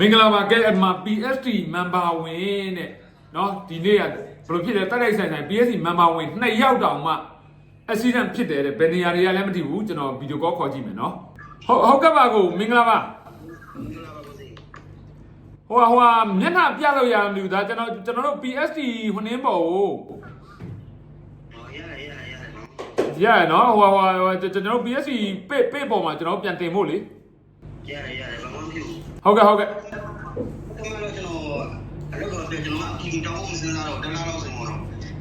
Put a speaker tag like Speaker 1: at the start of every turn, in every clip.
Speaker 1: မင်္ဂလာပါကဲအမ PST member ဝင်တဲ့เนาะဒီနေ့ကဘယ်လိုဖြစ်လဲတိုက်တိုက်ဆိုင်ဆိုင် PST member ဝင်နှစ်ယောက်တောင်မှ accident ဖြစ်တယ်တဲ့ဘယ်နေရာတွေကလည်းမသိဘူးကျွန်တော်ဗီဒီယိုကောခေါ်ကြည့်မယ်เนาะဟုတ်ဟုတ်ကဲ့ပါကိုမင်္ဂလာပါဟိုဟာဟိုဟာမျက်နှာပြလို့ရမလို့ဒါကျွန်တော်ကျွန်တော်တို့ PST ဟိုနင်းပေါ်ကိုရရเนาะဟိုဟာဟိုဟာကျွန်တော်တို့ PST ပေ့ပေ့ပေါ်မှာကျွန်တော်ပြန်တင်ဖို့လေ ဟုတ်ကဲ့ဟုတ်ကဲ့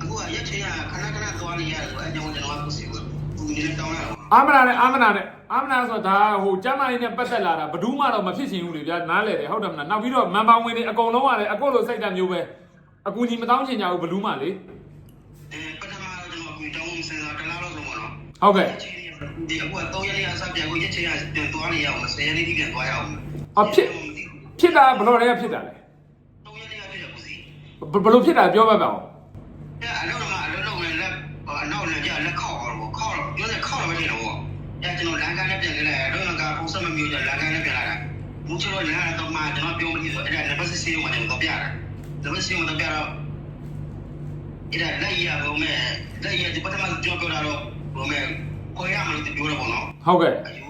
Speaker 2: အခုကရက်ချင်းကခဏခဏသွားနေရတယ်ဆိုတော့အကြောင်းကျွန်တော်ကခုစီကိုကူနေတောင်းရအောင်
Speaker 1: အာမနာနဲ့အာမနာနဲ့အာမနာဆိုတာဒါဟိုကျမ်းမာရေးနဲ့ပတ်သက်လာတာဘယ်သူမှတော့မဖြစ်ချင်ဘူးလေဗျာနားလေတယ်ဟုတ်တယ်မလားနောက်ပြီးတော့မန်ပါဝင်တွေအကုန်လုံးရတယ်အကုန်လုံးစိတ်ဓာတ်မျိုးပဲအကူကြီးမတောင်းချင်ကြဘူးဘယ်သူမှလေ
Speaker 2: အဲပထမတော့ကျွန်တော်ကူတောင်းစင်တာတလားလို့ဆိုမှာနော်
Speaker 1: ဟုတ်ကဲ့
Speaker 2: ဒီအခုက3ရက်လေးအစပြန်ကိုရက်ချင်းကပြန်သွားနေရအောင်10ရက်လေးပြန်သွားရအောင်
Speaker 1: အဖြစ်ဖြစ်တာဘယ်လိုလဲဖြစ်တာလဲ
Speaker 2: 3ရက်လေးကဖြစ်ရကူစီ
Speaker 1: ဘယ်ဘယ်လိုဖြစ်တာပြောပါပါဦး
Speaker 2: အဲအလုံးကအလုံးလုံးနဲ့လက်အနောက်နဲ့ကြလက်ခောက်အောင်ပေါ့ခောက်တော့ပြောနေခောက်တော့မနေတော့ဘူးအဲကျွန်တော်လမ်းကားနဲ့ပြန်ကြလိုက်တော့ကပုံစံမမျိုးကြလမ်းကားနဲ့ပြန်လာတာမူချလို့လမ်းကတော့မှကျွန်တော်ပြောမလို့ဆိုအဲ့ဒါနံပါတ်6ကိုကျွန်တော်ပြတာနံပါတ်6ကိုတော့ပြတော့အဲ့ဒါလက်ရဘုံမဲ့လက်ရဒီပထမကျွန်တော်ပြောတာတော့ဘုံမဲ့ ကိုရမလို့ပြောတော့ပေါ့နော်
Speaker 1: ဟုတ်ကဲ့
Speaker 2: အယူ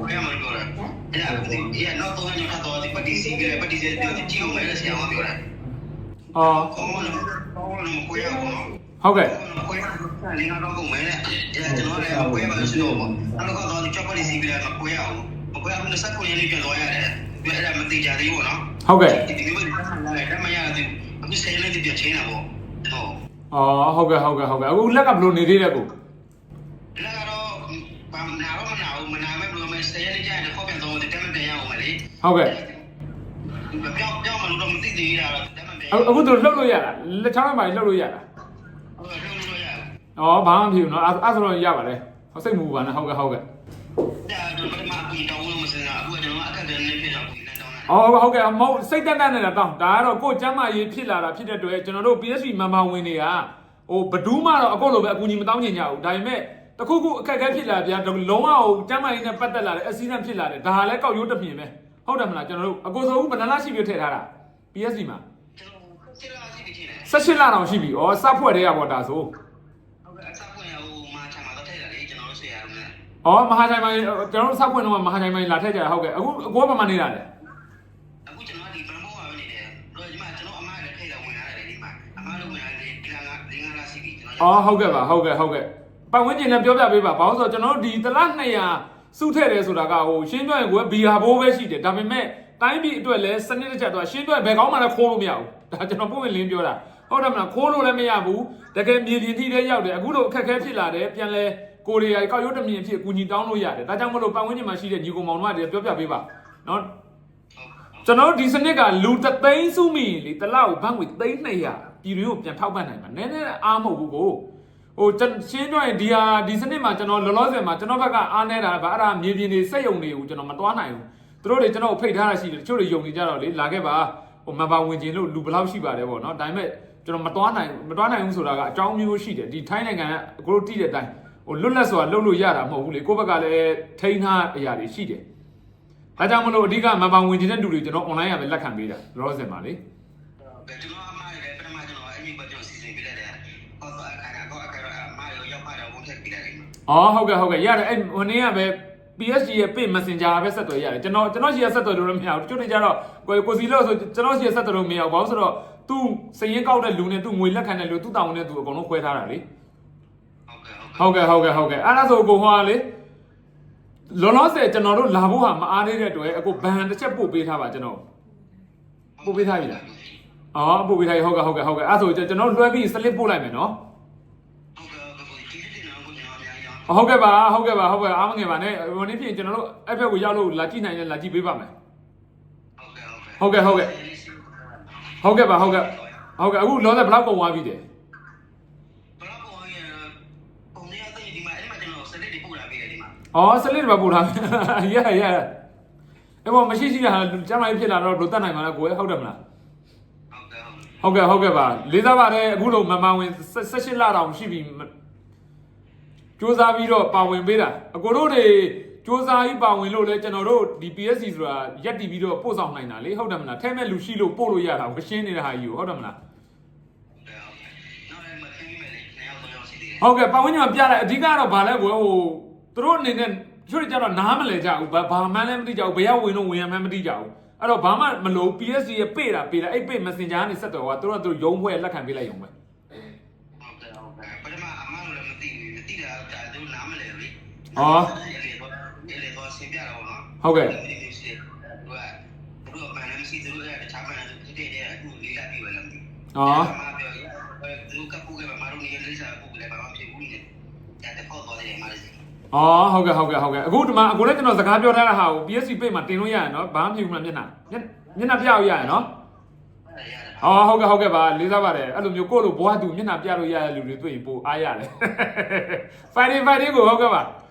Speaker 2: ကိုရမလို့ပြောတာအဲ့ဒါဒီအဲ့နောက်တော့ကျွန်တော်တော့ဒီပတိစီကပတိစီပြောကြည့်အောင်လည်းဆရာမပြောတာ
Speaker 1: အော်
Speaker 2: ကောင်းလို့ကောင်းလို့ကိုရပေါ့နော်
Speaker 1: ဟုတ်ကဲ့
Speaker 2: ကိုရလင်းကတော့ကုန်မယ်လေအဲကျွန်တော်လည်းကိုရပါလို့ရှိတော့ပေါ့အဲ့တော့တော့ချောပလီစီပြလာကိုရအောင်ကိုရအောင်စက်ကိုရလေးပြန်တော့ရတယ်ပြအဲ့ဒါမတိကြသေးဘူးနော်
Speaker 1: ဟုတ်ကဲ့
Speaker 2: ဒီလိုပဲတမရတဲ့အခုဆယ်လေးပြချင်းတာပေါ့တော့
Speaker 1: အော်ဟုတ်ကဲ့ဟုတ်ကဲ့ဟုတ်ကဲ့အခုလက်ကဘယ်လိုနေသေးလဲကို
Speaker 2: လက်
Speaker 1: ဟုတ်ကဲ့
Speaker 2: ပြောင်းပြောင်းမလို့တော့မသိသေးတာတော့တက်မပြန်
Speaker 1: အခုအခုတို့လှုပ်လို့ရတာလက်ချောင်းပိုင်းလှုပ်လို့ရတာ
Speaker 2: ဟုတ်ကဲ့လို့လို့ရတယ်
Speaker 1: အော်ဘာမှမဖြစ်ဘူးเนาะအဲ့အဲ့ဆိုတော့ရပါတယ်ဟောစိတ်မူပါနဲ့ဟုတ်ကဲ့ဟုတ်ကဲ့
Speaker 2: ဒါတော့ပထမအကူတောင်းလို့မစင်တာအခုကျွန်တော်အခက်အခဲနေဖြစ်တော့ကူလန်းတောင်းတာ
Speaker 1: အော်ဟုတ်ကဲ့မဟုတ်စိတ်တက်တက်နေတာတောင်းဒါကတော့ကိုယ်ကျမ်းမာရေးဖြစ်လာတာဖြစ်တဲ့အတွက်ကျွန်တော်တို့ PSV မန်မာဝင်တွေကဟိုဘဒူးမှတော့အကုန်လုံးပဲအကူကြီးမတောင်းချင်ကြဘူးဒါပေမဲ့တခုခုအခက်အခဲဖြစ်လာပြန်လုံးဝဟိုကျမ်းမာရေးနဲ့ပတ်သက်လာတဲ့အစည်းအဝေးဖြစ်လာတယ်ဒါလည်းကောက်ရိုးတစ်ပြင်ပဲ ဟုတ်တယ်မလားကျွန်တော်တို့အကိုစောဦးဘယ်နှလားရှိပြထည့်ထားတာ PSV မှာ
Speaker 2: ကျွန်တော်စစ်လာစီးပြီးနေတယ်
Speaker 1: 18လတောင်ရှိပြီဩစဖွဲ့တဲ့ရပေါ်ဒါဆို
Speaker 2: ဟုတ်ကဲ့အစားပွင့်ရဟိုမှာချာမှာတော့ထည့်တယ်လေကျွန်တော်တို့ဆွေရတယ်နဲ့
Speaker 1: ဩမဟာချိုင်မိုင်းကျွန်တော်တို့စဖွဲ့တော့မဟာချိုင်မိုင်းလာထည့်ကြတာဟုတ်ကဲ့အခုအကိုကဘာမှနေတာလဲ
Speaker 2: အခုကျွန်တော်ဒီပရမောမှာပဲနေတယ်တော့ဒီမှာကျွန်တော်အမားလည်းထည့်တယ်ဝင်လာတယ်ဒီမှာအမားလည်းဝင်လာတယ်ဒီကငါဒီငါလာစီးပြီးကျွန်တော်
Speaker 1: ဩဟုတ်ကဲ့ပါဟုတ်ကဲ့ဟုတ်ကဲ့ပတ်ဝန်းကျင်နဲ့ပြောပြပေးပါဘာလို့ဆိုတော့ကျွန်တော်တို့ဒီတလား200 စုထည့်တယ်ဆိုတာကဟိုရှင်းပြရင်ကိုဘီယာဘိုးပဲရှိတယ်ဒါပေမဲ့တိုင်းပြည်အတွက်လည်းစနစ်တကျတော့ရှင်းပြဘယ်ကောင်းမှလည်းခိုးလို့မရဘူးဒါကျွန်တော်ပုံဝင်လင်းပြောတာဟုတ်တယ်မလားခိုးလို့လည်းမရဘူးတကယ်မြေပြင်ထိတဲ့ရောက်တယ်အခုလိုအခက်အခဲဖြစ်လာတယ်ပြန်လဲကိုရီးယားကောက်ရုပ်တမြင်ဖြစ်အကူညီတောင်းလို့ရတယ်ဒါကြောင့်မလို့ပတ်ဝန်းကျင်မှာရှိတဲ့ညီကောင်မောင်တို့ကပြောပြပေးပါနော်ကျွန်တော်တို့ဒီစနစ်ကလူတသိန်းစုမိရင်လေတစ်လောက်ဘန်းငွေသိန်း200ပြည်တွင်းကိုပြန်ထောက်ပံ့နိုင်မှာနည်းနည်းအားမဟုတ်ဘူးကို ဟိုကျွန်ရှင်းပြောရင်ဒီဟာဒီစနစ်မှာကျွန်တော်လောလောဆယ်မှာကျွန်တော်ဘက်ကအားနေတာဗာအဲ့ဒါမြေပြင်တွေစက်ယုံတွေကိုကျွန်တော်မသွားနိုင်ဘူးသူတို့တွေကျွန်တော်ကိုဖိတ်ထားတာရှိတယ်တချို့တွေယုံနေကြတော့လေလာခဲ့ပါဟိုမဘာဝင်ခြင်းလို့လူဘယ်လောက်ရှိပါတယ်ပေါ့နော်ဒါပေမဲ့ကျွန်တော်မသွားနိုင်မသွားနိုင်ဘူးဆိုတာကအကြောင်းမျိုးရှိတယ်ဒီထိုင်းနိုင်ငံကကိုတို့တိတဲ့အတိုင်းဟိုလွတ်လပ်စွာလုပ်လို့ရတာမဟုတ်ဘူးလေကိုယ့်ဘက်ကလည်းထိန်းထားအရာတွေရှိတယ်ဒါကြောင့်မလို့အဓိကမန်ပါဝင်ခြင်းတဲ့လူတွေကျွန်တော် online ရပဲလက်ခံပေးတာရောစင်ပါလေ
Speaker 2: ဘယ်ကျွန်တော်အမားလည်းပထမ အော်ဟုတ်ကဲ့
Speaker 1: ဟုတ်ကဲ့ရတယ်အဲ့ဟိုနေ့ကပဲ PSG ရဲ့ pay messenger ပဲဆက်သွယ်ရတယ်ကျွန်တော်ကျွန်တော်ရှိရဆက်သွယ်လို့လည်းမရဘူးတချို့တွေကျတော့ကိုကိုစီလို့ဆိုကျွန်တော်ရှိရဆက်သွယ်လို့မရဘူးဘာလို့ဆိုတော့ तू စရင်ကောက်တဲ့လူနဲ့ तू ငွေလက်ခံတဲ့လူ तू တောင်းတဲ့ तू အကုန်လုံးခွဲထားတာလေ
Speaker 2: ဟုတ်ကဲ့ဟုတ်ကဲ့
Speaker 1: ဟုတ်ကဲ့ဟုတ်ကဲ့ဟုတ်ကဲ့အဲ့ဒါဆိုကိုဟောလေလောလောဆယ်ကျွန်တော်တို့လာဖို့ဟာမအားသေးတဲ့အတွက်အခုဘန်တစ်ချက်ပို့ပေးထားပါကျွန်တော်ပို့ပေးထားပြီလားအော်ပို့ပေးထားပြီဟုတ်ကဲ့ဟုတ်ကဲ့ဟုတ်ကဲ့အဲ့ဒါဆိုကျွန်တော်လွှဲပြီး slip ပို့လိုက်မယ်နော်
Speaker 2: ဟုတ်ကဲ့
Speaker 1: ပါဟုတ်ကဲ့ပါဟုတ်ကဲ့အားမငယ်ပါနဲ့ဟိုနေ့ဖြစ်ရင်ကျွန်တော်တို့အဲ့ဘက်ကိုရောက်လို့လာကြည့်နိုင်ရင်လာကြည့်ပေးပါမယ်
Speaker 2: ဟုတ်ကဲ့ဟုတ်ကဲ့
Speaker 1: ဟုတ်ကဲ့ဟုတ်ကဲ့ဟုတ်ကဲ့ပါဟုတ်ကဲ့ဟုတ်ကဲ့အခုလောဆယ်ဘယ်လောက်ကုန်သွားပြီတဲ့
Speaker 2: ဘလောက်ပေါ်ရင်ပုံရတဲ့ဒီမှာအဲ့မှာကျွန်တော်စလက်တွေပို့လာပေးတယ်ဒီမှာ
Speaker 1: အော်စလစ်တွေပါပို့ထားရရရအဲ့ပေါ်မရှိရှိတာဟာကျမ်းမိုင်းဖြစ်လာတော့ဘယ်လိုတတ်နိုင်မှာလဲကိုယ်ဟုတ်တယ်မလား
Speaker 2: ဟုတ်ကဲ့ဟုတ်ကဲ့
Speaker 1: ဟုတ်ကဲ့ဟုတ်ကဲ့ပါလေးစားပါတယ်အခုလိုမမဝင်18လတောင်ရှိပြီ စူးစမ်းပြီးတော့ပါဝင်ပေးတာအကိုတို့တွေစစူးစမ်းပြီးပါဝင်လို့လဲကျွန်တော်တို့ဒီ PSC ဆိုတာရက်တီပြီးတော့ပို့ဆောင်နိုင်တာလေဟုတ်တယ်မလားထဲမဲ့လူရှိလို့ပို့လို့ရတာမရှင်းနေတဲ့ဟာကြီးကိုဟုတ်တယ်မလား
Speaker 2: နောက်လည်းမခင်းမိမယ်လေနှစ်ယောက်သုံးယောက်ရှိသေးတယ်
Speaker 1: ဟုတ်ကဲ့ပတ်ဝန်းကျင်မှာပြလိုက်အဓိကတော့ဗာလဲကွယ်ဟိုသူတို့အနေနဲ့ချို့ကြတော့နားမလဲကြဘူးဘာဘာမှန်းလည်းမသိကြဘူးဘယ်ရောက်ဝင်လို့ဝင်ရမှန်းမသိကြဘူးအဲ့တော့ဘာမှမလို့ PSC ရဲ့ပေ့တာပေ့တာအဲ့ပေ့ Messenger ကနေဆက်တော်ကသူတို့ကသူတို့ရုံးဖွဲ့လက်ခံပေးလိုက်ရုံပဲ
Speaker 2: ဩဟုတ်ကဲ့တို့ကဘာလဲမရှိသူတို့ကတခြားဘာလဲဖြစ်တဲ့အခုလေးလာပြီပဲလားမသိဘူး။အော်။သူကပုကဘာမလို့နေလဲစားပုကလည်းဘာမှဖြစ်ဘူးနေ။ဒါတဖို့ပေါ်တယ်မှာလေ။
Speaker 1: အော်ဟုတ်ကဲ့ဟုတ်ကဲ့ဟုတ်ကဲ့အခုဒီမှာအခုလည်းကျွန်တော်စကားပြောထားတဲ့ဟာကို PSC ပိတ်မှာတင်လို့ရရနော်ဘာမှမဖြစ်ဘူးလားမျက်နှာမျက်နှာပြရရနော်။အော်ဟုတ်ကဲ့ဟုတ်ကဲ့ပါလေးစားပါတယ်အဲ့လိုမျိုးကိုယ့်လိုဘွားသူမျက်နှာပြလို့ရရလူတွေတွေ့ရင်ပိုအားရတယ်။ Friday Friday ကိုဟုတ်ကဲ့ပါ။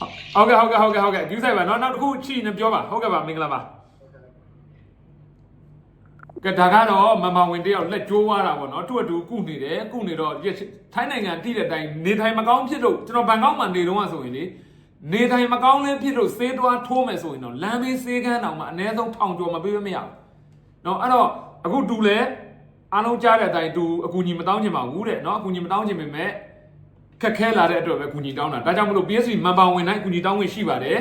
Speaker 2: ဟုတ်ကဲ့
Speaker 1: ဟုတ်ကဲ့ဟုတ်ကဲ့ဟုတ်ကဲ့ဟုတ်ကဲ့ယူဆိုင်ပါနော်နောက်တစ်ခုချီနေပြောပါဟုတ်ကဲ့ပါမင်္ဂလာပါကဲဒါကတော့မမဝင်တယောက်လက်ကျိုးသွားတာပေါ့နော်သူ့အတူကုနေတယ်ကုနေတော့ထိုင်းနိုင်ငံတိတဲ့အတိုင်းနေထိုင်မကောင်းဖြစ်လို့ကျွန်တော်ဘန်ကောက်မှာနေတော့ဆိုရင်လေနေထိုင်မကောင်းလေးဖြစ်လို့စေးတွားထိုးမယ်ဆိုရင်တော့လမ်းဘေးစေးကန်းတောင်မှအနည်းဆုံးထောင်ကျော်မပေးမရဘူးနော်အဲ့တော့အခုတူလဲအားလုံးကြားတဲ့အတိုင်းတူအကူညီမတောင်းချင်ပါဘူးတဲ့နော်အကူညီမတောင်းချင်ပေမဲ့ ခက်ခဲလာတဲ့အတွက်ပဲကူညီတောင်းတာဒါကြောင့်မလို့ PSC မန်ပါဝင်တိုင်းကူညီတောင်းဝင်ရှိပါတယ်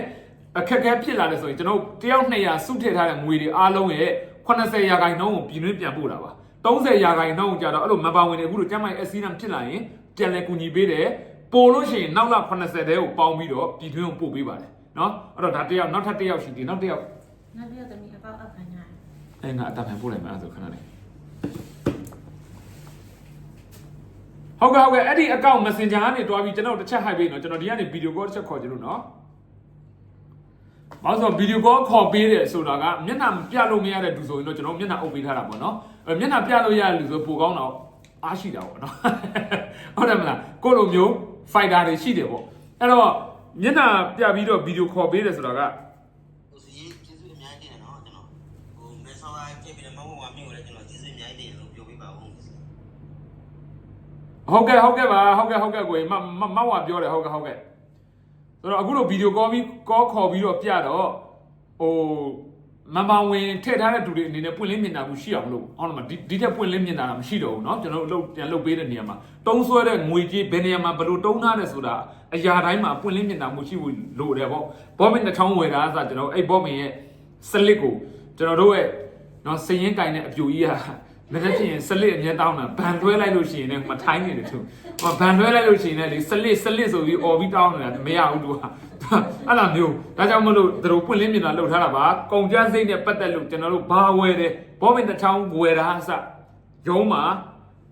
Speaker 1: အခက်ခဲဖြစ်လာတယ်ဆိုရင်ကျွန်တော်တယောက်200စုထည့်ထားတဲ့ငွေတွေအားလုံးရဲ့80ရာခိုင်နှုန်းကိုပြည်တွင်းပြန်ပို့တာပါ30ရာခိုင်နှုန်းကိုကြတော့အဲ့လိုမန်ပါဝင်တွေအခုလိုကျမ်းမိုင် accident ဖြစ်လာရင်ပြန်လဲကူညီပေးတယ်ပို့လို့ရှိရင်နောက်လ80တဲကိုပေါင်းပြီးတော့ပြည်တွင်းကိုပို့ပေးပါတယ်နော်အဲ့တော့ဒါတယောက်နောက်ထပ်တယောက်ရှိသေးနောက်တယောက်
Speaker 3: နောက်ပြီးတော့သမီးအပေါက်အောက်ခံရတယ်
Speaker 1: အဲငါအတဖန်ပို့လိုက်မယ်အဲ့ဒါဆိုခဏလေး ဟုတ်ကဲ့ဟုတ်ကဲ့အဲ့ဒီအကောင့် Messenger ကနေတွားပြီးကျွန်တော်တစ်ချက် high ပေးနော်ကျွန်တော်ဒီကနေ video call တစ်ချက်ခေါ်ကြလို့နော်ဘာလို့ဆို video call ခေါ်ပေးတယ်ဆိုတာကမျက်နှာပြလို့မရတဲ့လူဆိုရင်တော့ကျွန်တော်မျက်နှာအုပ်ပေးထားတာပေါ့နော်အဲမျက်နှာပြလို့ရတဲ့လူဆိုပိုကောင်းတော့အားရှိတာပေါ့နော်ဟုတ်တယ်မလားကိုလိုမျိုး fighter တွေရှိတယ်ပေါ့အဲ့တော့မျက်နှာပြပြီးတော့ video call ပေးတယ်ဆိုတာက
Speaker 2: ဟိုစီကျေးဇူးအများကြီးတင်တယ်နော်ကျွန်တော်ဟိုမဲဆောင်းအားပြင်ပြီးတော့မဟုတ်ပါမျိုးလည်းကျွန်တော်ကျေးဇူးအများကြီးတင်တယ်လို့ပြောပြပါဦး
Speaker 1: ဟုတ်ကဲ့ဟုတ်ကဲ့ပါဟုတ်ကဲ့ဟုတ်ကဲ့ကိုမမမဝပြောတယ်ဟုတ်ကဲ့ဟုတ်ကဲ့ဆိုတော့အခုလိုဗီဒီယိုကောပြီးကောခေါ်ပြီးတော့ပြတော့ဟိုမန်ပါဝင်ထည့်ထားတဲ့သူတွေအနေနဲ့ပွင့်လင်းမြင်တာမှုရှိအောင်လို့ဟုတ်တယ်မဒီဒီထက်ပွင့်လင်းမြင်တာမရှိတော့ဘူးเนาะကျွန်တော်တို့ပြန်လုပ်ပေးတဲ့နေရာမှာတုံးဆွဲတဲ့ငွေကြေးဘယ်နေရာမှာဘယ်လိုတုံးထားတယ်ဆိုတာအရာတိုင်းမှာပွင့်လင်းမြင်တာမှုရှိဖို့လိုတယ်ပေါ့ဘောမင်တစ်ချောင်းဝယ်တာဆိုကျွန်တော်အဲ့ဘောမင်ရဲ့စလစ်ကိုကျွန်တော်တို့ရဲ့เนาะစရင်ကင်တဲ့အပြူကြီးက မနေ့ဖြစ်ရင်စလစ်အမြဲတောင်းတာဘန်တွဲလိုက်လို့ရှိရင်လည်းမထိုင်းနေတယ်သူဟိုဘန်တွဲလိုက်လို့ရှိရင်လည်းလေစလစ်စလစ်ဆိုပြီးអော်ပြီးတောင်းနေတာမရဘူးသူကအဲ့လိုမျိုးဒါကြောင့်မလို့သူတို့ပွင့်လင်းမြင်တာလှုပ်ထားတာပါကုန်ကျန်းစိတ်နဲ့ပတ်သက်လို့ကျွန်တော်တို့ဘာဝယ်တယ်ဘောမင်တစ်ချောင်းဝယ်တာအစရုံးမှာ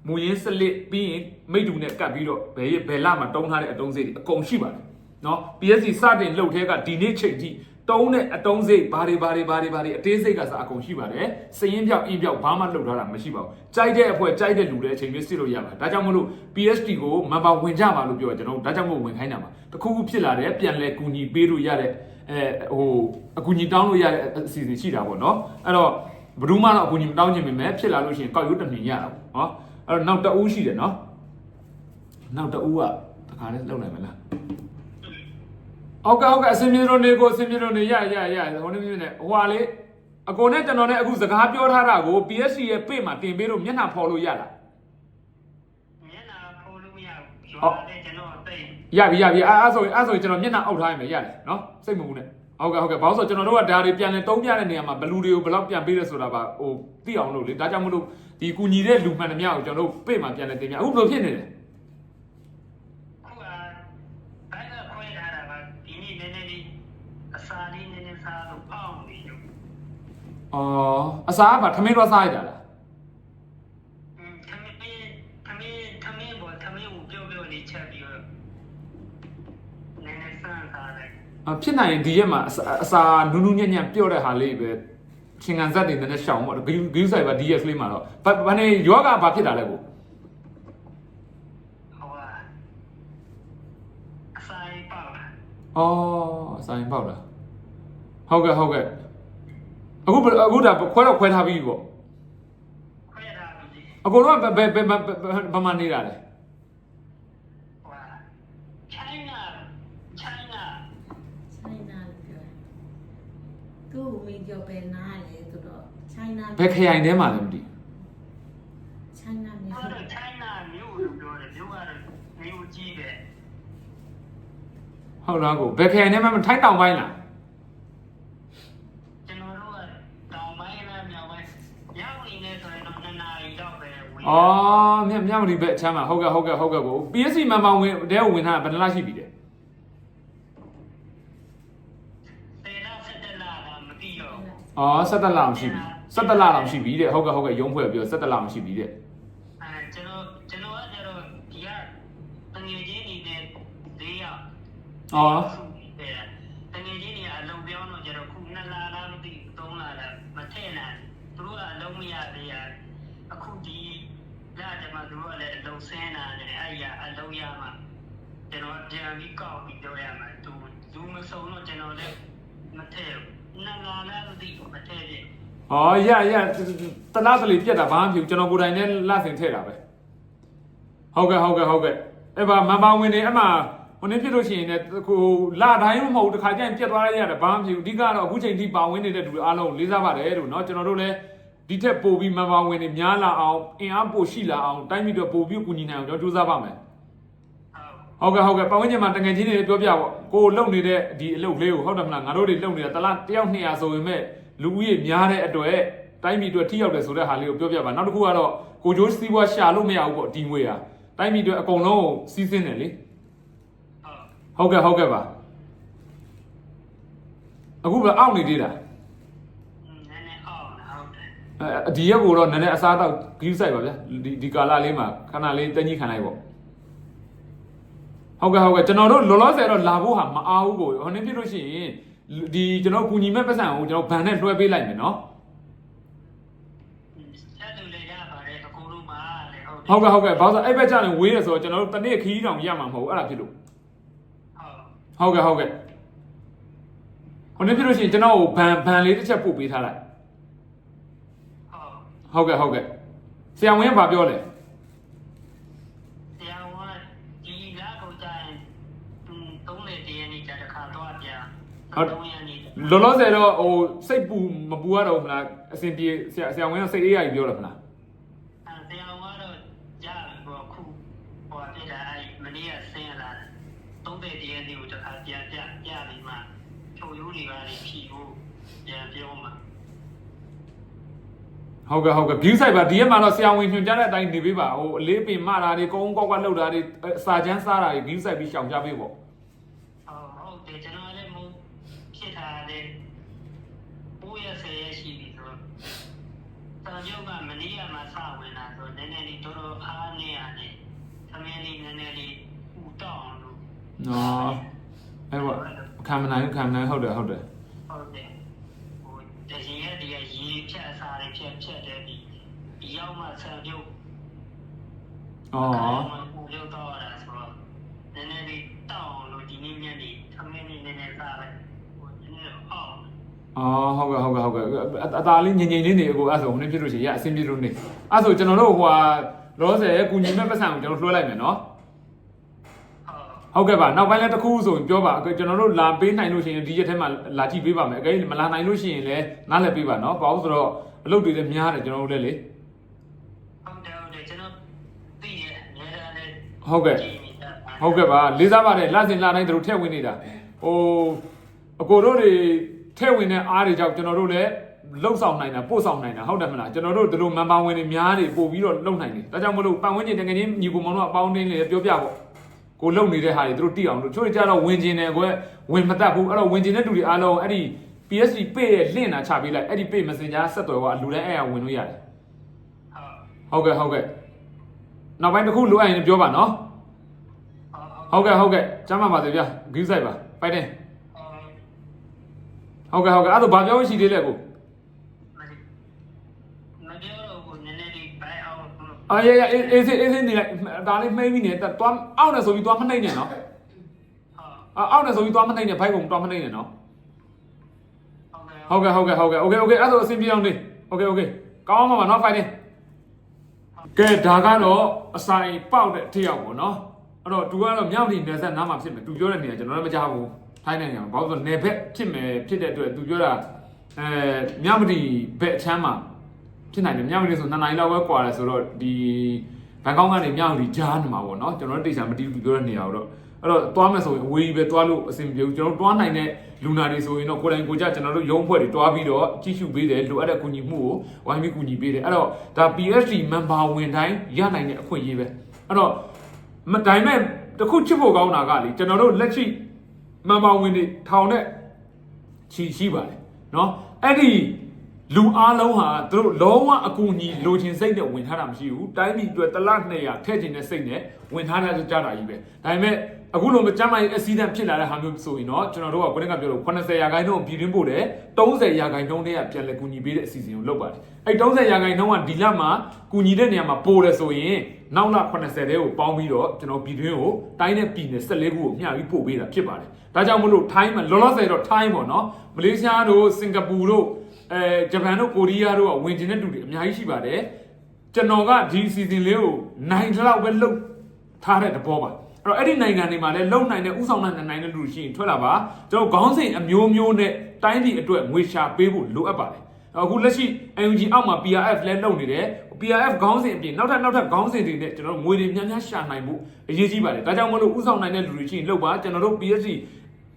Speaker 1: မူရင်းစလစ်ပြီးရင်မိတူနဲ့ကတ်ပြီးတော့ဘယ်ရဘယ်လမှာတုံးထားတဲ့အတုံးစိတ်တွေအကုန်ရှိပါတယ်နော် PSC စတင်လှုပ်ထဲကဒီနေ့ချိန်ထိ တုံးတဲ့အတုံးစိတ်ဘာတွေဘာတွေဘာတွေဘာတွေအသေးစိတ်ကစအကုန်ရှိပါတယ်စရင်ပြောက်အင်းပြောက်ဘာမှလှုပ်ထားတာမရှိပါဘူးကြိုက်တဲ့အဖွဲ့ကြိုက်တဲ့လူတွေအချိန်မျိုးစစ်လို့ရပါတယ်ဒါကြောင့်မလို့ PSD ကိုမန်ပါဝင်ကြပါလို့ပြောရကျွန်တော်တို့ဒါကြောင့်မို့ဝင်ခိုင်းတာပါတခုခုဖြစ်လာတယ်ပြန်လဲကူညီပေးလို့ရတဲ့အဲဟိုအကူညီတောင်းလို့ရတဲ့အစီအစဉ်ရှိတာပေါ့နော်အဲ့တော့ဘယ်သူမှတော့အကူညီမတောင်းချင်ပေမဲ့ဖြစ်လာလို့ရှိရင်ကောက်ရုပ်တမြင်ရတာပေါ့နော်အဲ့တော့နောက်တအူးရှိတယ်နော်နောက်တအူးကတခါလဲလှုပ်နိုင်မလား ဟုတ်ကဲ့ဟုတ်ကဲ့အစင်မြေတော်နေကိုအစင်မြေတော်နေရရရဟိုနေမြင်နေဟိုဟာလေအကိုနဲ့ကျွန်တော်နဲ့အခုစကားပြောထားတာကို PSC ရဲ့ပေ့မှာတင်ပေးလို့မျက်နှာဖော်လို့ရလား
Speaker 4: မျက်နှာဖိုးလို့မရဘူးကျွာတဲ့ကျွန်တော်အသိ
Speaker 1: ရပြီရပြီအဲအဲ့ဆိုရင်အဲ့ဆိုရင်ကျွန်တော်မျက်နှာအောက်ထားရမယ်ရတယ်နော်စိတ်မပူနဲ့ဟုတ်ကဲ့ဟုတ်ကဲ့ဘာလို့ဆိုကျွန်တော်တို့ကဒါတွေပြန်လဲတုံးပြတဲ့နေရာမှာဘလူတွေကိုဘယ်လောက်ပြန်ပေးလဲဆိုတာပါဟိုသိအောင်လို့လေဒါကြောင့်မလို့ဒီကူညီတဲ့လူမှန်သမျှကိုကျွန်တော်တို့ပေ့မှာပြန်လဲတင်ပြအခုဘယ်လိုဖြစ်နေလဲ
Speaker 4: ခုကဘိုက်ကခွဲထားတာကဒီနေ့နည်းနည်းလေးအစာလေးနည်းနည်းစားလို့ပေါအောင်နေလို့
Speaker 1: အော်အစားကဘာထမင်းတော့စားရတာလား
Speaker 4: อืมသမီးသမီးသမီးဘောသမီးကိုပြောပြောလေးချက်ပြီးတော့နည်းနည်းစမ်းစားလိုက်
Speaker 1: အဖြစ်နိုင်ရင်ဒီရက်မှာအစာအစာနူးနူးညံ့ညံ့ပြော့တဲ့ဟာလေးပဲချင်းကန်ဇက်တွေနည်းနည်းရှောင်ပေါ့ဂယူဂယူဆိုင်ပါဒီရက်လေးမှာတော့ဘာဘာနေယောဂဘာဖြစ်တာလဲကို
Speaker 4: ဟိုကအစာရေးပေါ့လား
Speaker 1: အော်အစာရင်ပေါက်တာဟုတ်ကဲ့ဟုတ်ကဲ့ အခုဘယ်အခုဒါခွဲတော့ခွဲထားပြီပေါ့
Speaker 4: ခွဲထားပြီ
Speaker 1: အကုန်လုံးကဘယ်ဘယ်ဘယ်ဘယ်ဘာမှနေတာလဲ
Speaker 4: ဟိုက China China
Speaker 3: သူ့မိကြောပဲနားလေသူတော့ China
Speaker 1: ဘယ်ခရိုင်ထဲမှာလဲမသိ
Speaker 3: China
Speaker 4: ဟု
Speaker 3: မျိုး
Speaker 4: တ်တယ် China မြို့လို့ပြောတယ်မြို့ကတော့မြို့ကြီးတယ်
Speaker 1: ဟုတ်လားကိုဘယ်ခရိုင်ထဲမှာမထိုင်းတောင်ပိုင်းလား အော်မြမြမဒီဘက်အချမ်းမှာဟုတ်ကဲ့ဟုတ်ကဲ့ဟုတ်ကဲ့ကို PSC မန်ပေါင်ဝင်တဲကိုဝင်ထားတာဘယ်နှလားရှိပြီလဲ
Speaker 4: တယ်လာဆက်တယ်လာတာမသိတော့
Speaker 1: အော်17လအောင်ရှိပြီ17လအောင်ရှိပြီတဲ့ဟုတ်ကဲ့ဟုတ်ကဲ့ရုံးဖွဲ့ပြော17လအောင်ရှိပြီတဲ့
Speaker 4: အဲကျွန်တော်ကျွန်တော်ကကျတော့ဒီကတငယ်ချင်းနေနဲ့၄ရောက်
Speaker 1: အော်
Speaker 4: တယ်တငယ်ချင်းတွေအလုံးပြောင်းတော့ကျတော့ခုနှစ်လလားမသိသုံးလလားမထည့်နိုင်သူတို့ကအလုံးမရသေးရအခုဒီလာတယ်မှာသူတို့က လည်းအလုံးဆင်းလာတယ်အဲ့ရအလုံးရမှာကျွန်တော်ပြန်ပြီးကောက်ပြီးပြောရမှာသူသူမစုံတော့ကျွန်တော်လည်းမထည့်ဘူးနှစ်လလားမသိမထည့်ဘူး
Speaker 1: ။အော်ရရတလားတလီပြက်တာဘာမှမဖြစ်ဘူးကျွန်တော်ကိုယ်တိုင်နဲ့လဆင်ထည့်တာပဲ။ဟုတ်ကဲ့ဟုတ်ကဲ့ဟုတ်ကဲ့။အဲ့ပါမန်ပါဝင်နေအမှဟိုနေ့ဖြစ်လို့ရှိရင်လည်းကိုလာတိုင်းမဟုတ်တခါကျရင်ပြက်သွားရရတယ်ဘာမှမဖြစ်ဘူး။အဓိကတော့အခုချိန်ထိပါဝင်နေတဲ့လူအားလုံးလေးစားပါတယ်လို့เนาะကျွန်တော်တို့လည်း ဒီထက်ပိုပြီးမန်ပါဝင်နေများလာအောင်အင်အားပိုရှိလာအောင်တိုင်းပြည်တော့ပိုပြီးကူညီနိုင်အောင်ကျွန်တော်ကြိုးစားပါမယ်။
Speaker 4: ဟုတ်
Speaker 1: ဟုတ်ကဲ့ဟုတ်ကဲ့ပတ်ဝန်းကျင်မှာတငယ်ချင်းတွေပြောပြပေါ့ကိုလုံနေတဲ့ဒီအလုပ်ကလေးကိုဟုတ်တယ်မလားငါတို့တွေလုံနေတာတလားတယောက်200ဆိုပေမဲ့လူဦးရေများတဲ့အတွက်တိုင်းပြည်အတွက်ထိရောက်တယ်ဆိုတဲ့ဟာလေးကိုပြောပြပါနောက်တစ်ခုကတော့ကိုဂျိုးစီးပွားရှာလို့မရဘူးပေါ့ဒီငွေဟာတိုင်းပြည်အတွက်အကုန်လုံးကိုစီးဆင်းတယ်လေ
Speaker 4: ဟုတ်
Speaker 1: ဟုတ်ကဲ့ဟုတ်ကဲ့ပါအခုပဲအောက်နေသေးတာ
Speaker 4: နည်းနည်းအောင်ဟုတ်တယ်
Speaker 1: အဲဒီရက်ကိုတော့နည်းနည်းအစားအသောက်ဂရုစိုက်ပါဗျာဒီဒီကာလလေးမှာခဏလေးတက်ကြီးခံလိုက်ပေါ့ဟုတ်ကဲ့ဟုတ်ကဲ့ကျွန်တော်တို့လောလောဆယ်တော့လာဖို့ဟာမအားဘူးကိုဟိုနေ့ဖြစ်လို့ရှိရင်ဒီကျွန်တော်ကူညီမဲ့ပတ်စံကိုကျွန်တော်ဗန်နဲ့လွှဲပေးလိုက်မယ်နော်
Speaker 4: ဆက်သူလည်းရပါတယ်အကိုတို့မှာလေဟုတ်
Speaker 1: ဟုတ်ကဲ့ဟုတ်ကဲ့ဘာလို့ဆိုအဲ့ဘက်ကျရင်ဝေးရဆိုတော့ကျွန်တော်တို့တနေ့ခီးတောင်ရမှာမဟုတ်ဘူးအဲ့ဒါဖြစ်လို့
Speaker 4: ဟုတ်
Speaker 1: ဟုတ်ကဲ့ဟုတ်ကဲ့ဟိုနေ့ဖြစ်လို့ရှိရင်ကျွန်တော်ကိုဗန်ဗန်လေးတစ်ချက်ပို့ပေးထားလိုက်
Speaker 4: ဟုတ်
Speaker 1: ဟုတ်ကဲ့ဟုတ်ကဲ့ဆရာဝန်ကဘာပြောလဲ
Speaker 4: တရားဝင်ဒီလာကိုကြရင်သုံးလေတည်းရနေကြတဲ့ခါတော့ပြသုံးရနေ
Speaker 1: လောလောဆယ်တော့ဟိုစိတ်ပူမပူရတော့ဘူးမလားအဆင်ပြေဆရာဆရာဝန်ကစိတ်အေးရကြီးပြောတယ်မလား
Speaker 4: အဲတရားဝင်တော့ရပြီပေါ့ခုဟိုပြတာအဲ့မနေ့ကဆင်းလာသုံးလေတည်းရနေကိုတခါပြန်ပြပြပြီးမှချိုရိုးတွေပါလေဖြီဖို့ပြန်ပြောမှာ
Speaker 1: ဟုတ်ကဲ့ဟုတ်ကဲ့ view site ပါဒီရက်မှာတော့ဆရာဝန်ညွှန်ကြားတဲ့အတိုင်းနေပေးပါဟိုအလေးပင်မတာတွေကုန်းကောက်ကွက်လောက်တာတွေအစာချမ်းစားတာတွေ view site ပြီးရှောင်ကြပေးပေါ့
Speaker 4: ဟုတ်ဟုတ်တယ်ကျွန်တော်လည်းမဟုတ်ဖြစ်တာလေပိုးရဆယ်ရရှိပြီဆိုတော့တန်ရုပ်ကမနေ့ကမှစဝင်လာဆိုနည်းနည်းလေးတော်တော်အားနေရတယ်သမင်းလေးနည်းနည်းလေးဥတောင်းလို့
Speaker 1: နော်အဲ့ပေါ့ခံမနိုင်ဘူးခံမနိုင်ဟုတ်တယ်ဟုတ်တယ်
Speaker 4: ဟုတ်တယ်ဟို တရင်ရတည်းရေဖြတ်အစားတွေဖြတ်ဖြတ်တယ်ဒီဒီရောက်မှဆန်ပြုတ်
Speaker 1: အော်
Speaker 4: ပူလို့တော့ရတာဆိုတော့နည်းနည်းလေးတောင်းလို့ဒီနေ့ညနေသမင်းလေးနည်းနည်းစားလိုက်ဟိုနည်းနည်းအော်
Speaker 1: အော်ဟုတ်ကဲ့ဟုတ်ကဲ့ဟုတ်ကဲ့အအသားလေးငြိမ်ငြိမ်လေးနေအကိုအဲ့ဆိုဟိုနေ့ဖြစ်လို့ရှိရင်ရအဆင်ပြေလို့နေအဲ့ဆိုကျွန်တော်တို့ဟိုဟာလောဆယ်ကူညီမဲ့ပတ်စံကိုကျွန်တော်လွှဲလိုက်မယ်နော်
Speaker 4: ဟုတ်
Speaker 1: ဟုတ်ကဲ့ပါနောက်ပိုင်းလည်းတစ်ခုဆိုရင်ပြောပါကျွန်တော်တို့လာပေးနိုင်လို့ရှိရင်ဒီရက်ထဲမှာလာကြည့်ပေးပါမယ်အကယ်မလာနိုင်လို့ရှိရင်လည်းနားလည်ပေးပါနော်ဘာလို့ဆိုတော့အလုပ်တွေလည်းများတယ်ကျွန်တော်တို့လည်းလေ
Speaker 4: ဟုတ်တယ်ဟုတ်တယ်ကျွန်တော်သိရဲ့အများအားလည်း
Speaker 1: ဟုတ်ကဲ့
Speaker 4: ကြည့်နေတာ
Speaker 1: ဟုတ်ကဲ့ပါလေးစားပါတယ်လစဉ်လာတိုင်းတို့ထည့်ဝင်နေတာဟိုအကိုတို့တွေထည့်ဝင်တဲ့အားတွေကြောင့်ကျွန်တော်တို့လည်းလှုပ်ဆောင်နိုင်တာပို့ဆောင်နိုင်တာဟုတ်တယ်မလားကျွန်တော်တို့ဒီလိုမန်ပါဝင်တွေများတွေပို့ပြီးတော့လှုပ်နိုင်တယ်ဒါကြောင့်မလို့ပတ်ဝန်းကျင်တကယ်ချင်းညီကိုမောင်တို့အပေါင်းအသင်းတွေပြောပြပေါ့ ကိုလှုပ်နေတဲ့ဟာတွေသူတို့တိအောင်လို့ချို့ကြတော့ဝင်ကျင်တယ်ကွယ်ဝင်မတတ်ဘူးအဲ့တော့ဝင်ကျင်တဲ့လူတွေအားလုံးအဲ့ဒီ PSD ပေ့ရဲ့လင့်တာချပေးလိုက်အဲ့ဒီပေ့ Messenger ဆက်သွယ်ကအလူတိုင်းအဲ့ရဝင်လို့ရတယ်
Speaker 4: ဟုတ်
Speaker 1: ဟုတ်ကဲ့ဟုတ်ကဲ့နောက်ပိုင်းတစ်ခုလိုအပ်ရင်ပြောပါနော်
Speaker 4: ဟုတ်
Speaker 1: ဟုတ်ကဲ့ဟုတ်ကဲ့ကျမ်းပါပါစေဗျာဂိူးဆိုင်ပါပိုက်တယ်
Speaker 4: ဟုတ်
Speaker 1: ဟုတ်ကဲ့ဟုတ်ကဲ့အဲ့ဒါဘာပြောရှိသေးလဲကို
Speaker 4: မပြောတော့ဘူးနည်းနည်းလေးဘိုင်အောင်ဟုတ်
Speaker 1: အာရရအေးစေးအေးစေးနေလိုက်ဒါလေးမှိမ့်ပြီးနေတက်သွားအောက်နဲ့ဆိုပြီးသွားမနှိမ့်နဲ့နော်အောက်နဲ့ဆိုပြီးသွားမနှိမ့်နဲ့ဘိုက်ကုန်သွားမနှိမ့်နဲ့နော်
Speaker 4: ဟုတ်ကဲ့
Speaker 1: ဟုတ်ကဲ့ဟုတ်ကဲ့ okay okay အဲ့ဒါဆိုအဆင်ပြေအောင်နေ okay okay ကောင်းပါပါနော် fine ကဲဒါကတော့အဆိုင်ပေါက်တဲ့တစ်ယောက်ပေါ့နော်အဲ့တော့သူကတော့မြောက်နေနယ်ဆက်နားမှာဖြစ်မယ်သူပြောတဲ့နေရာကျွန်တော်လည်းမကြားဘူးထိုင်းနိုင်ငံမှာဘာလို့ဆိုနယ်ဘက်ဖြစ်မယ်ဖြစ်တဲ့အတွက်သူပြောတာအဲမြောက်မတီဘက်အချမ်းမှာ ဖြစ်နိုင်တယ်မြမတီဆို2နိုင်လောက်ပဲကွာတယ်ဆိုတော့ဒီဘန်ကောက်ကနေမြမတီကြားနေမှာပေါ့နော်ကျွန်တော်တို့တိတ်ချာမတီးဘူးပြောတဲ့နေရာကိုတော့အဲ့တော့သွားမယ်ဆိုရင်အဝေးကြီးပဲသွားလို့အဆင်ပြေဘူးကျွန်တော်တို့သွားနိုင်တဲ့လူနာတွေဆိုရင်တော့ကိုယ်တိုင်ကိုယ်ကြကျွန်တော်တို့ရုံးဖွဲ့တွေတွားပြီးတော့ကြည့်ရှုပေးတယ်လိုအပ်တဲ့ကူညီမှုကိုဝိုင်းပြီးကူညီပေးတယ်အဲ့တော့ဒါ PSD member ဝင်တိုင်းရနိုင်တဲ့အခွင့်အရေးပဲအဲ့တော့မဒါပေမဲ့တစ်ခုချစ်ဖို့ကောင်းတာကလေကျွန်တော်တို့လက်ရှိ member ဝင်တွေထောင်တဲ့ ချီရှိပါတယ်เนาะအဲ့ဒီ လူအားလုံးဟာသူတို့လုံးဝအကူအညီလိုချင်စိတ်နဲ့ဝင်ထားတာမရှိဘူးတိုင်းပြည်အတွက်တစ်လ200ထည့်ချင်တဲ့စိတ်နဲ့ဝင်ထားတဲ့ကြတာကြီးပဲဒါပေမဲ့အခုလိုမကျမ်းမာရေးအစည်းအဝေးဖြစ်လာတဲ့ဟာမျိုးဆိုရင်တော့ကျွန်တော်တို့ကကိုယ်ကပြောလို့80ရာခိုင်နှုန်းပြည်တွင်းပို့တယ်30ရာခိုင်နှုန်းတည်းကပြန်လဲကူညီပေးတဲ့အစီအစဉ်ကိုလုပ်ပါတယ်အဲ့30ရာခိုင်နှုန်းကဒီလမှာကူညီတဲ့နေရာမှာပို့တယ်ဆိုရင်နောက်လ80တဲကိုပေါင်းပြီးတော့ကျွန်တော်ပြည်တွင်းကိုတိုင်းနဲ့ပြည်နယ်14ခုကိုမျှပြီးပို့ပေးတာဖြစ်ပါတယ်ဒါကြောင့်မလို့ထိုင်းမှာလောလောဆယ်တော့ထိုင်းပေါ့နော်မလေးရှားတို့စင်ကာပူတို့ အဲဂျပန်တို့ကိုရီးယားတို့ကဝင်ကျင်တဲ့တူတွေအများကြီးရှိပါတယ်ကျွန်တော်ကဒီ season လေးကိုနိုင်တဲ့လောက်ပဲလုပ်ထားတဲ့တဘောပါအဲ့တော့အဲ့ဒီနိုင်ငံတွေမှာလည်းလုံနိုင်တဲ့ဥဆောင်နိုင်တဲ့နိုင်ငံတွေရှိရင်ထွက်လာပါကျွန်တော်ခေါင်းစဉ်အမျိုးမျိုးနဲ့တိုင်းပြည်အတွက်ငွေရှာပေးဖို့လိုအပ်ပါတယ်အခုလက်ရှိ UNG အောက်မှာ PRF လဲလုပ်နေတယ် PRF ခေါင်းစဉ်အပြင်နောက်ထပ်နောက်ထပ်ခေါင်းစဉ်တွေနဲ့ကျွန်တော်တို့ငွေတွေများများရှာနိုင်ဖို့အရေးကြီးပါတယ်ဒါကြောင့်မလို့ဥဆောင်နိုင်တဲ့လူတွေရှိရင်လုပ်ပါကျွန်တော်တို့ PSG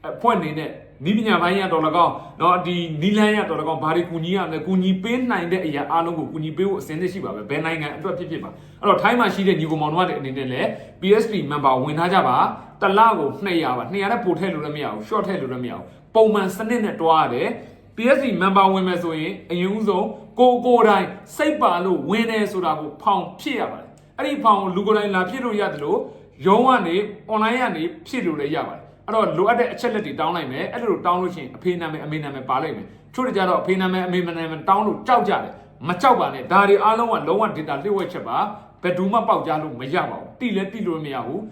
Speaker 1: အဖွဲ့အနေနဲ့ နီးပညာပိုင်းရတော်လကောင်းเนาะဒီနီလန်းရတော်လကောင်းဘာတွေကူညီရမလဲကူညီပေးနိုင်တဲ့အရာအားလုံးကိုကူညီပေးဖို့အစဉ်သင့်ရှိပါပဲဘယ်နိုင်ငံအတွက်ဖြစ်ဖြစ်ပါအဲ့တော့ထိုင်းမှာရှိတဲ့ညီကောင်မောင်တို့တွေအနေနဲ့လည်း PSP member ဝင်ထားကြပါတစ်လကို200ပါ200နဲ့ပို့ထည့်လို့လည်းမရဘူး short ထည့်လို့လည်းမရဘူးပုံမှန်စနစ်နဲ့တွားရတယ် PSP member ဝင်မယ်ဆိုရင်အရင်ဦးဆုံးကိုကိုယ်တိုင်စိတ်ပါလို့ဝင်တယ်ဆိုတာကိုဖောင်ဖြစ်ရပါတယ်အဲ့ဒီဖောင်ကိုလူကိုယ်တိုင်လာဖြစ်လို့ရတယ်လို့ရုံးကနေ online ကနေဖြစ်လို့လည်းရပါတယ် အဲ့တော့လိုအပ်တဲ့အချက်လက်တွေတောင်းလိုက်မယ်အဲ့လိုတောင်းလို့ရှိရင်အဖေနာမည်အမေနာမည်ပါလိုက်မယ်ချို့တကြတော့အဖေနာမည်အမေနာမည်တောင်းလို့ကြောက်ကြတယ်မကြောက်ပါနဲ့ဒါတွေအားလုံးကလုံးဝ data လျှို့ဝှက်ချက်ပါဘယ်သူမှပေါက်ကြားလို့မရပါဘူးတိလည်းတိလို့မရဘူး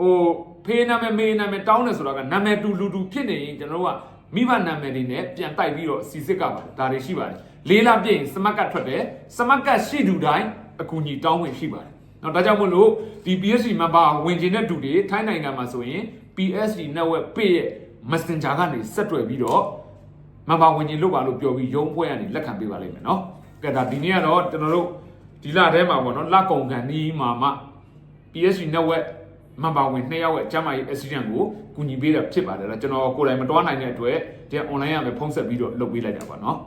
Speaker 1: ဟိုဖေနာမည်မေနာမည်တောင်းတယ်ဆိုတာကနာမည်တူလူတူဖြစ်နေရင်ကျွန်တော်တို့ကမိဘနာမည်တွေနဲ့ပြန်တိုက်ပြီးတော့စီစစ်ကပါတယ်ဒါတွေရှိပါတယ်လေးလပြည့်ရင်စမတ်ကတ်ထွက်တယ်စမတ်ကတ်ရှိသူတိုင်းအကူအညီတောင်းဝင်ရှိပါတယ်နော်ဒါကြောင့်မို့လို့ဒီ PSC member ဝင်ကျင်တဲ့သူတွေထိုင်းနိုင်ငံမှာဆိုရင် PSD network ပေးရဲ့ Messenger ကနေဆက်တွယ်ပြီးတော့မဘာဝင်ကြီးလုတ်ပါလို့ပြောပြီးရုံးပွဲကနေလက်ခံပေးပါလိမ့်မယ်နော်။ကဲဒါဒီနေ့ကတော့ကျွန်တော်တို့ဒီလထဲမှာပေါ့နော်လကုံကန်ဒီမှာမှ PSD network မဘာဝင်နှစ်ယောက်ရဲ့အကြမ်းမာရေး accident ကိုကူညီပေးတာဖြစ်ပါတယ်။ဒါကျွန်တော်ကိုယ်တိုင်မတော်နိုင်တဲ့အတွက်ဒီ online ရမယ်ဖုံးဆက်ပြီးတော့လုတ်ပေးလိုက်တာပါနော်။